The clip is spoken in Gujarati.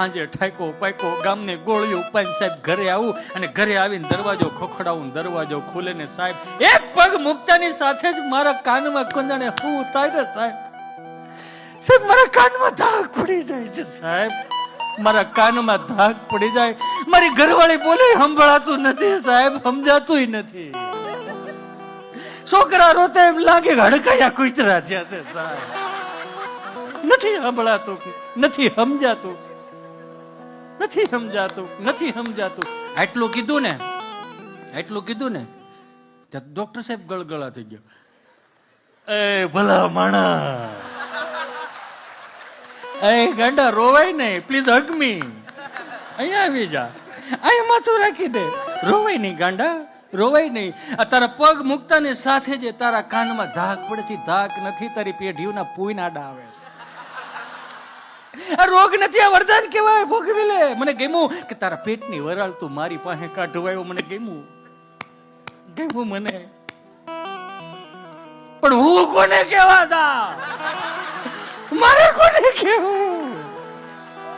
હાંજે ઠાકો પાકો ગામને ગોળ્યું પાઈને સાહેબ ઘરે આવું અને ઘરે આવીને દરવાજો ખોખડાવું, દરવાજો ખુલે ને સાહેબ, એક પગ મૂકતાની સાથે જ મારા કાનમાં કોંદાણે હું થાય ને સાહેબ. સાહેબ, મારા કાનમાં ધાક પડી જાય છે સાહેબ. મારા કાનમાં ધાક પડી જાય. મારી ઘરવાળી બોલે, સંભળાતું નથી સાહેબ સમજાતું નથી. છોકરા રોતા એમ લાગે હડકાયા કુતરા થયા છે સાહેબ. નથી સંભળાતું, નથી સમજાતું. નથી સમજાતું નથી સમજાતું. આટલું કીધું ને આટલું કીધું ને ડોક્ટર સાહેબ ગળગળા થઈ ગયો. એ ભલા માણા એ ગાંડા રોવાય નહીં પ્લીઝ હગ મી અહીંયા આવી જા. અહીંયા માથું રાખી દે. રોવાય નહીં ગાંડા રોવાય નહીં. આ તારા પગ મુકતા ને સાથે જે તારા કાનમાં ધાક પડે છે ધાક નથી તારી પેઢીઓના પૂઈના આવે છે. આ રોગ નથી આ વરદાન કહેવાય ભોગવી લે. મને ગમ્યું કે તારા પેટની વરાળ તું મારી પાસે કાઢવાયો મને ગમ્યું. ગમ્યું મને. પણ હું કોને કહેવા દા મારે કોને કહેવું?